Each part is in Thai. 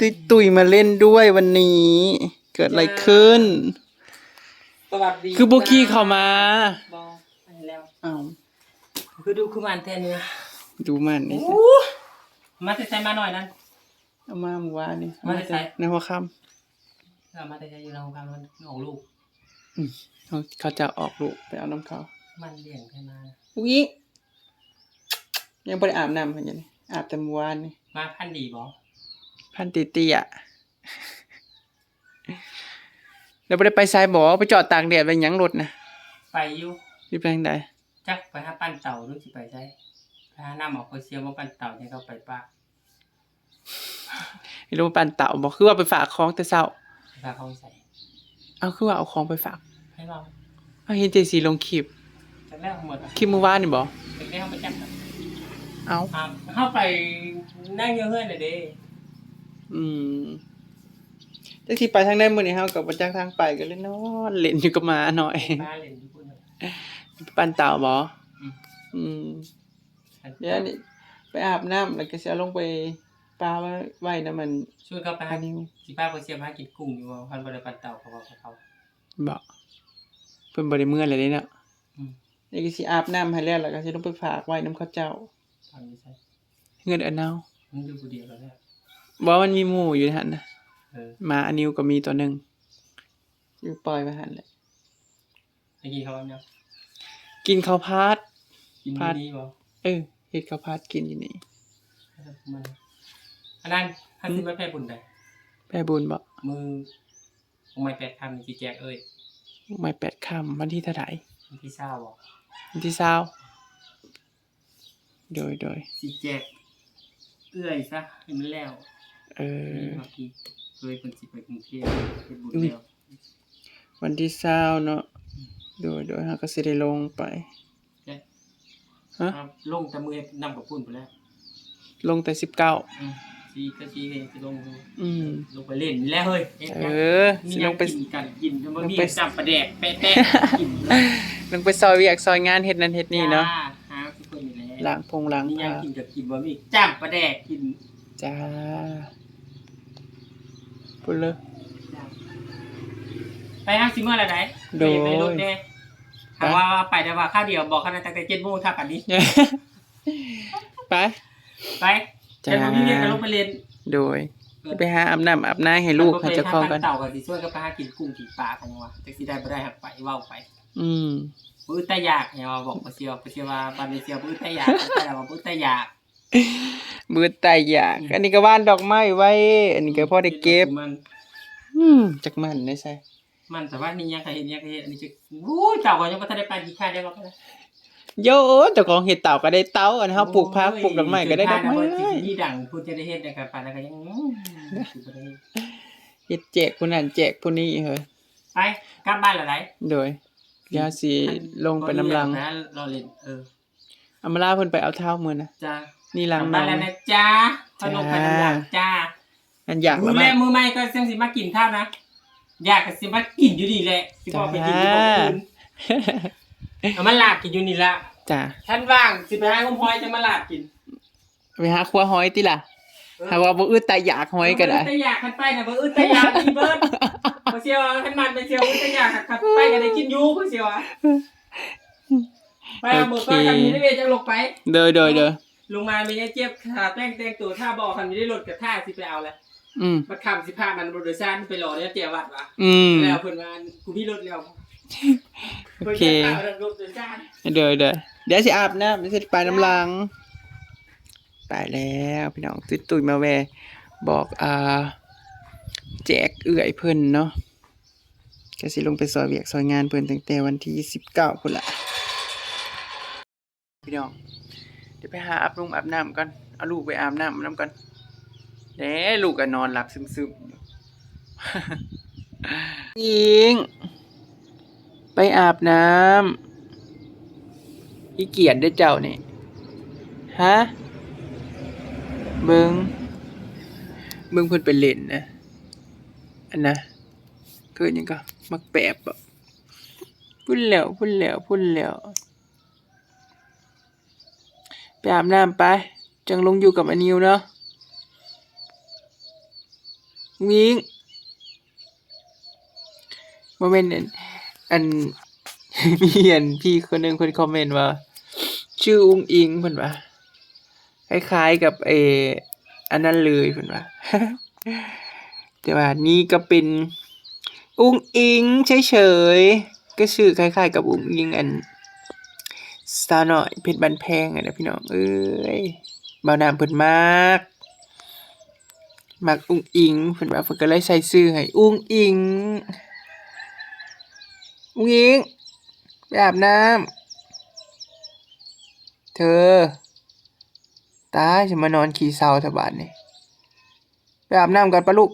ตุยตุยมาเล่นด้วยวันนี้ เกิดอะไรขึ้น สวัสดีคือโบกี้เข้ามาบอไปแล้วอ้าวคือดูคือมันแทนเนื้อดูมันนี่สิมาแต่ใส่มาหน่อยนั้น เอามาเมื่อวานนี่มาแต่ไสในหัวค่เอามาแต่ใส่อยู่ในโรงพยาบาลมันออกลูกำอืมเขาเขาจะออกลูกไปเอาน้ำเขามันเลี้ยงขึ้นมา อุ้ยยังไม่ได้อาบน้ำเพิ่นอยังนี่อาบแต่เมื่อวานนี่มาพันดีบอ พันตีเตียแล้วไม่ได้ไปไซายบอกไปจอดตากแดดไปหยังรถนะไปอยู่รีบไปทางใดจักไปหาปั้นเต่าหรือสิไปใช้ไปหาน้ำออกโคเซียมว่าปั้นเต่าเนี่ยเขาไปป้าไม่รู้ว่าปันเต่าบอกคือว่าไปฝากของแต่เช้าไปพาเขาใส่เอาคือว่าเอาของไปฝากให้เราเอาเห็นเจสีลงคลิปจะแรกหมดอะคลิปเมื่อวานนี่บอกเป็นได้เขาไปจักครับเอาอ่าเข้าไปนั่งเยอะเฮ้ยหน่อยเด้ อืมจักที่ไปทางใดมื้อนี้เฮากับบ่จักทางไปก็เลยนอนเล่นอยู่กับหมาหน่อย บ้านเล่นญี่ปุ่นเลยปันเต่าบ่อืม อืม เดี๋ยวนี้ไปอาบน้ำแล้วก็สิเอาลงไปปลาไว้ไว้น้ำมันช่วยเขาไปอัหานนี้สิป้าโคเซียมหากินกุ้งอยู่ว่าพันบริปันเต่าเขาบอกเขา บ่เพิ่นบ่ได้เมื่อเลยเด้เนาะอืม นี่ก็สิอาบน้ำให้แล้วแล้วก็สิลงไปฝากไว้น้ำเขาเจ้า ทำไม่ใช่เงินอันเนา มึงดูกูเดียวแล้วเนี่ย บ่มันมีหมู่อยู่หั่นน่ะเออหมาอันนิวก็มีตัวหนึงอยู่ปล่อยไว้หั่นแหละเมื่อกี้เขาว่าเนี่ยกินข้าวผัด กินพัดดีบ่เออเฮ็ดข้าวผัดกินอยู่นี่มันอันนั้นท่านสิมาแพ้บุญได้แม่บุญบ่มือลงไม่แปดคำนี่สิแจกเอ้ยไม่แปดค่ำวันที่เท่าไหร่วันที่เศร้าบอกวันที่เช้าโดยโดยสิแจกเอื้อยซะให้มันแล้ว เออนี่เมื่อกี้เคยคนสิไปกรุงเทพเป็นบุญอุ้ยแล้ววันที่เช้าเนาะโดยโดยเฮาก็สิได้ลงไปแจกฮะครับลงแต่มือให้นำกับปุ่นไปแล้ว ลงแต่สิบเก้าอืมซีก็ซีเองสิลงอืมลงไปเล่นแล้วเฮ้ยเออมีสิลยังงไปกินกันกินแล้วมันลงมีไปจับประแดกแปะแปะกินลงไปซอยเวียกซอยงานเฮ็ดนั่นเฮ็ดนี่เนาะจ้หาทุกคนอยู่แล้วล้างพงล้างนี่ยังผ้ากินกับกินบ่มีจับประแดกกินจ้า พูดเลย ไปห้างซิเมื่อไรไหนโดย ไปรถแน่ถามว่าไปแต่ว่าข้าวเดียวบอกเขาตั้งแต่เจ็ดโมงท่ากันนี้ ไป ไปจ้าแต่ผมมีเรียนกับลูกไปเรียนโดย ไปหาอาบน้ำอาบน้ำให้ลูกให้เจ้าของกันเต่ากับสิช่วยกับไปหากินกุ้งกินปลากันยังวะจักสิได้บ่ได้หักไปเว้าไป อืมปื้อแต่อยากเนี่ยว่าบอกบ่เสียวบ่เสียวว่าบันเสียวปื้อแต่อยากแต่ว่าปื้อแต่อยาก มือไตอยาก อันนี้ก็ว่านดอกไม้ไว้ อันนี้ก็พอได้เก็บ มันอืมจักมันได้ใช่มันแต่ว่านี่ยังใครเห็นยังใครเห็นอันนี้จะวู้เต่าก็ยังบ่ทันได้ไปกี่ค่าได้บ่ก็ได้โยเจ้าของเห็ดเต่าก็ได้เต้าอันเฮาปลูกผักปลูกดอกไม้ก็ได้ดอกไม้นี่ดังพูดจะได้เฮ็ดได้กับปานแล้วก็ยังอืมสิบ่ได้เฮ็ดแจกผู้นั้นแจกผู้นี้เฮ้ยไปกลับบ้านแล้วไหนโดยยาสีลงไปน้ำลังนะรอเล่นเอออามาลาเพิ่นไปเอาเท้ามือนะจ้า นี่กลัลังบน้บ้าอนงแล้วนะจ้าพนมไปน้ำหลังจ้าอันอยากดูแล้วแลมั้ยมือใหม่ก็จังสิมากินข้าวนะอยากก็สิมากินอยู่นี่แหละสิบอกไปกินอยู่บ่คืนเอามาลาบกินอยู่นี่ละจ้าท่านว่างสิไปหาคุณพลอยจะมาลาบกินไปหาครัวหอยติล่ะหาว่าบ่อึดตายอยากหอยก็ได้บ่อึแต่อยากคันไปนะบ่อึดแต่อยากอีเบิดบ่เสียวคันมันไปเสียวอึดแต่อยากคันไปก็ได้กินอยู่บ่เสียวอะไปเอามือก็คันนี้ได้เวจังลงไป เด้อเด้อเด้อ ลงมามีไอ้เจี๊ยบขาแต่งแต่งตัวถ้าบอกคันนี้ได้รถกับท่าสิไปเอาแหละอืม มาคำสิพามันบริษัทไปรอเนี่ยเตียวัดวะอืม แล้วเพิ่นว่ากูมีรถแล้วโอเคเพิ่นจะเอารถโดยสารเด้อเด้อเดี๋ยวสิอาบน้ำเดี๋ยวสิไปน้ำลังไปแล้วพี่น้องตุ้ยตุ้ยมาแวบอกอ่า แจกเอื่อยเพิ่นเนาะก็สิลงไปซอยเวียกซอยงานเพิ่นตั้งแต่วันที่19พุ่นละพี่น้อง เดี๋ยวไปหาอาบนุ่มอาบน้ำก่อนเอาลูกไปอาบน้ำน้ำก่อนเด้ลูกก็นอนหลับซึมๆยิงไปอาบน้ำอีเกียดได้เจ้านี่ฮะเบิงเบิงเพิ่นไปเล่นนะอันนะเกิดยังก็มักแปบอะพุ่นแล้วพุ่นแล้วพุ่นแล้ว ไปอาบน้ำไป จังลงอยู่กับอนิวเนาะวิงโมเมนต์อันมีอันพี่คนหนึ่งคนคอมเมนต์ว่า ชื่ออุ้งอิงเพิ่นว่าคล้ายๆกับเอออันนั้นเลยเพิ่นว่าแต่ว่านี่ก็เป็นอุ้งอิงเฉยๆก็ชื่อคล้ายๆกับอุ้งอิงอัน สาวน้อยเพชรบันแพงอะนะพี่น้องเอ้ยบ่าวน้ำเพิ่นมากมักอุ้งอิงเพิ่นว่าเพิ่นก็เลยใส่ชื่อให้อุ้งอิงอุ้งอิงไปอาบน้ำเธอ ตายจะมานอนขี่เสาแถวบ้านนี่ไปอาบน้ำก่อนปะลูก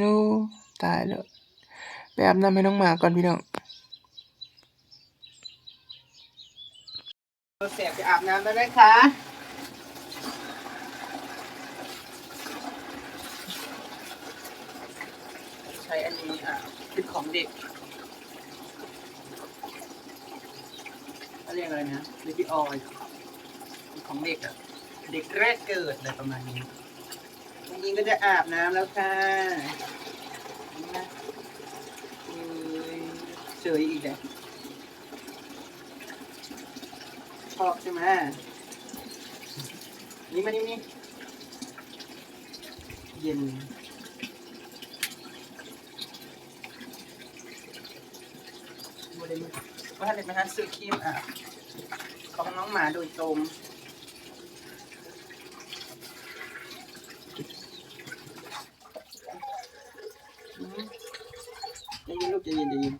นูตายแล้วไปอาบน้ำให้น้องหมาก่อนพี่น้อง เสียไปอาบน้ำแล้วนะคะใช้อันนี้อะเป็นของเด็กเขาเรียกอะไรนะเบบี้ออยของเด็กอะเด็กแรกเกิดอะไรประมาณนี้วันนี้ก็จะอาบน้ำแล้วค่ะนี่นะเอ้เฉยอีกแล้วช อบใช่ไหมนี่มานี่นี่เย็นโมเดลว่าอะไรนะฮะซื้อครีมอะ ของน้องหมาโดยตรงอืมใจเย็นลูกใจเย็นใจเย็น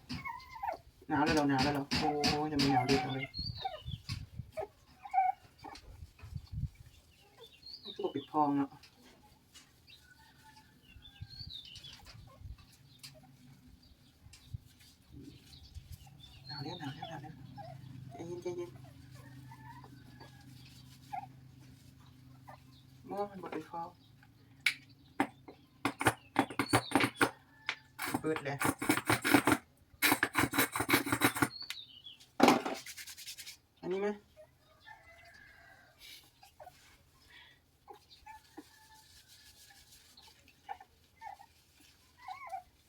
หนาวแล้วเราหนาวแล้วเราโอ้ยจะไม่หนาวด้วยเลยตัวปิดพองเนาะหนาวแล้วหนาวแล้วหนาวแล้วใจเย็นใจเย็น มั่มันบดไปฟองเปิดเลยอันนี้ไหม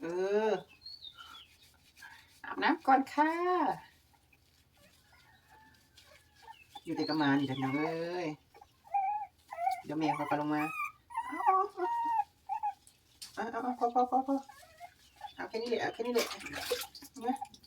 เอออาบน้ำก่อนค่ะ อยู่แต่กระมานี่แต่ยังเอ้ย เดี๋ยวแมวเขาไปลงมาเอาเอาเอาเอาพอพอพอพอเอาแค่นี้แหละเอาแค่นี้แหลยเ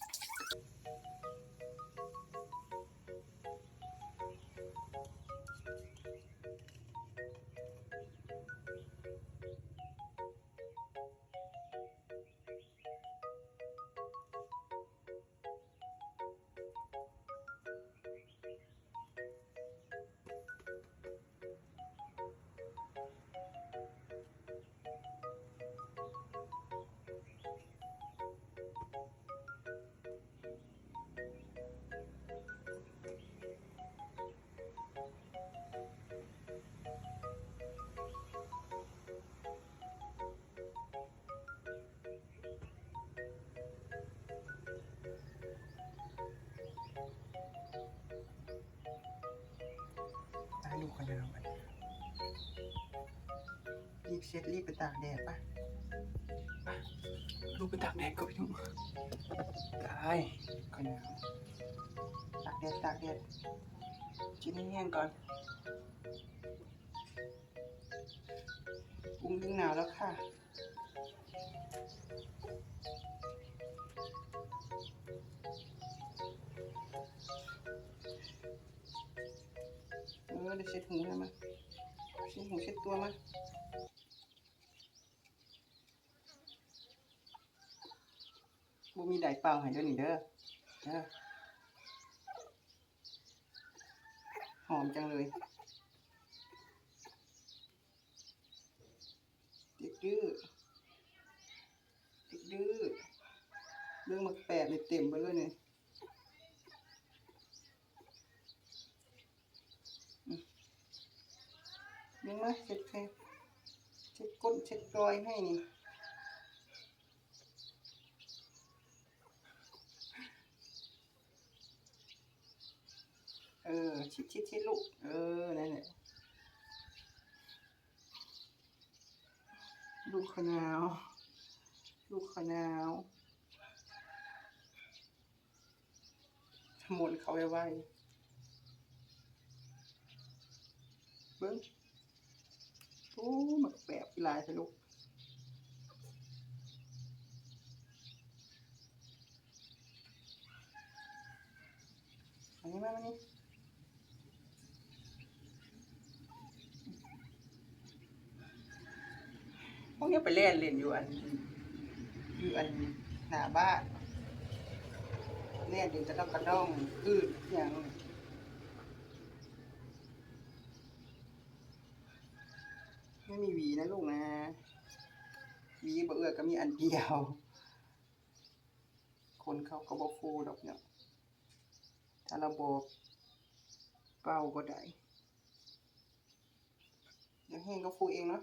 นี่ยตายลูกคนเดียวไปรีบเช็ดรีบไปตากแดดป่ะไปลูกไปตากแดดก็พี่นุ่มตายคนเดียวตากแดดตากแดดชิ้นให้แห้งก่อนอุ้งยิ่งหนาวแล้วค่ะ เออเดี๋ยวเช็ดหูให้มาเช็ดหูเช็ดตัวมาบูมีไดร์เปล่าให้เด้อนี่เด้อเด้อหอมจังเลยเด็กดื้อเด็กดื้อเรื่องมาแปดเลยเต็มไปเลยเนี่ย มาเช็ดเช็ดเช็ดก้นเช็ดรอยให้นี่เออชิดชิดชิดลูกเออนั่นแหละลูกขนาว ลูกขนาวหมุนเขาไว้ไว้เบิ้ง โอ้มักแบบลายไปลูกอันนี้มามานี่พวกนี้ไปเล่นเล่นอยู่อันอยู่อันหน้าบ้านเล่นอยู่จะต้องกระด้องอืดอย่างไม่มีหวี นะลูกนะหวีบ่เอื้อก็มีอันเดียว คนเขาก็บอฟูดอกเนี่ยถ้าเราบอกเป่าก็ได้เดี๋ยวแห้งก็ฟูเองเนาะ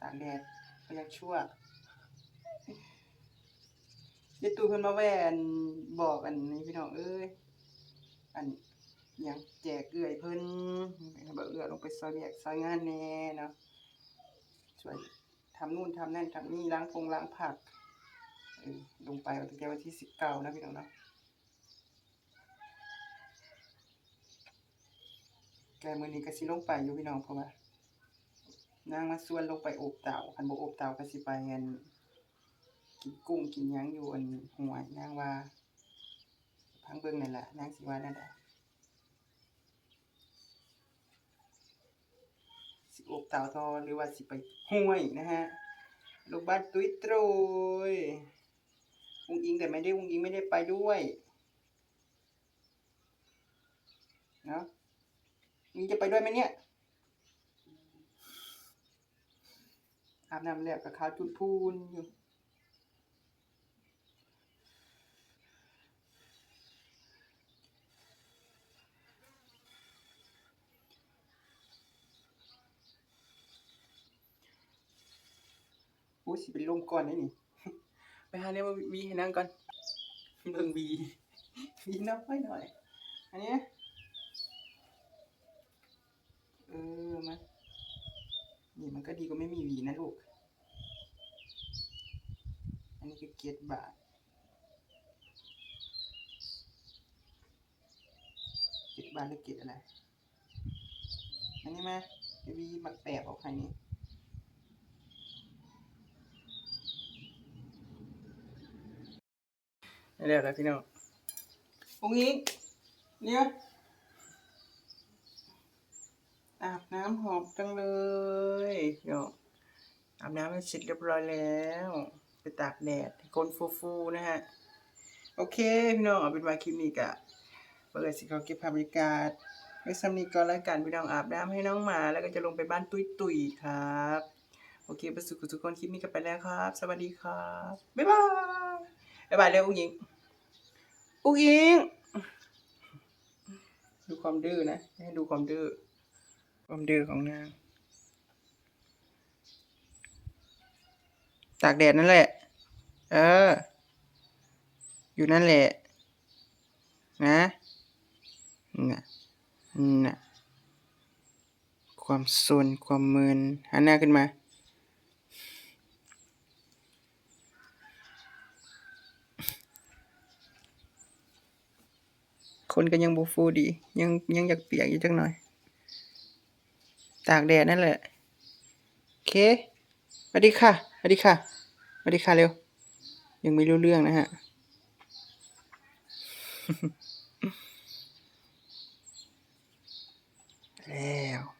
ตากแดดก็ยังชั่วเดี๋ยวตูเพิ่นมาแว่นบอกอันนี้พี่น้องเอ้ยอัน ยังแจกเอื้อยเพิ่นให้บ่เอื้อลงไปซอยแยกซอยงานแน่เนาะช่วยทำนู่นทำนั่นทำนี่ล้างพงล้างผักลงไปวันที่วันที่สิบเก้านะพี่น้องเนาะแกมือนี้ก็สิลงไปอยู่พี่น้องเพราะว่านางมาส่วนลงไปอบเต่าคันบอบเต่าก็สิไปอันกินกุ้งกินยังอยู่อันห่วยนางว่าพังเบิ่งนั่นแหละนางสิว่านั่นแหละ สิโอบเต่าทอหรือว่าสิไปห้วยนะฮะลูกบ้านตุ้ยตรุยวุงอิงแต่ไม่ได้วุงอิงไม่ได้ไปด้วยเนาะอิงจะไปด้วยไหมเนี่ยอาบน้ำแล้วกับขาวจุดพูนอยู่ อ้สิเป็นลมก่อนได้นี่ ไปหาเนี่ยมาวีให้นั่งก่อนเบิ่งวีวีน้อยหน่อย อันนี้ เออมานี่มันก็ดีกว่าไม่มีวีนะลูก อันนี้คือเกียรบาทเกียรบาทหรือเกียรอะไร อันนี้มาวีมักแปบออกให้นี่ นี่แหละครับพี่น้ององอิงเนี่ยอาบน้ำหอมจังเลยเดี๋ยวอาบน้ำให้เสร็จเรียบร้อยแล้ว ไปตากแดดก้นฟูๆนะฮะ โอเค พี่น้องเอาเป็นว่าคลิปนี้กะเปิดสิเขาเก็บภาพบรรยากาศไว้สำนีก่อนแล้วกันพี่น้องอาบน้ำให้น้องหมา แล้วก็จะลงไปบ้านตุ้ยตุยๆครับ โอเคประสุขทุกคนคลิปนี้ก็ไปแล้วครับ สวัสดีครับ บ๊ายบาย บ๊ายบายเร็วอุ้งยิง อุ้งอิง ดูความดื้อนะ ให้ดูความดื้อ ความดื้อของนาง ตากแดดนั่นแหละ เออ อยู่นั่นแหละ นะน่ะน่ะ ความซนความมึนหันหน้าขึ้นมา คนก็ยังบูฟูดี ยังยังอยากเปียกอยู่จังหน่อย ตากแดดนั่นแหละโอเคสวัสดีค่ะสวัสดีค่ะสวัสดีค่ะเร็ว ยังไม่รู้เรื่องนะฮะแล้ว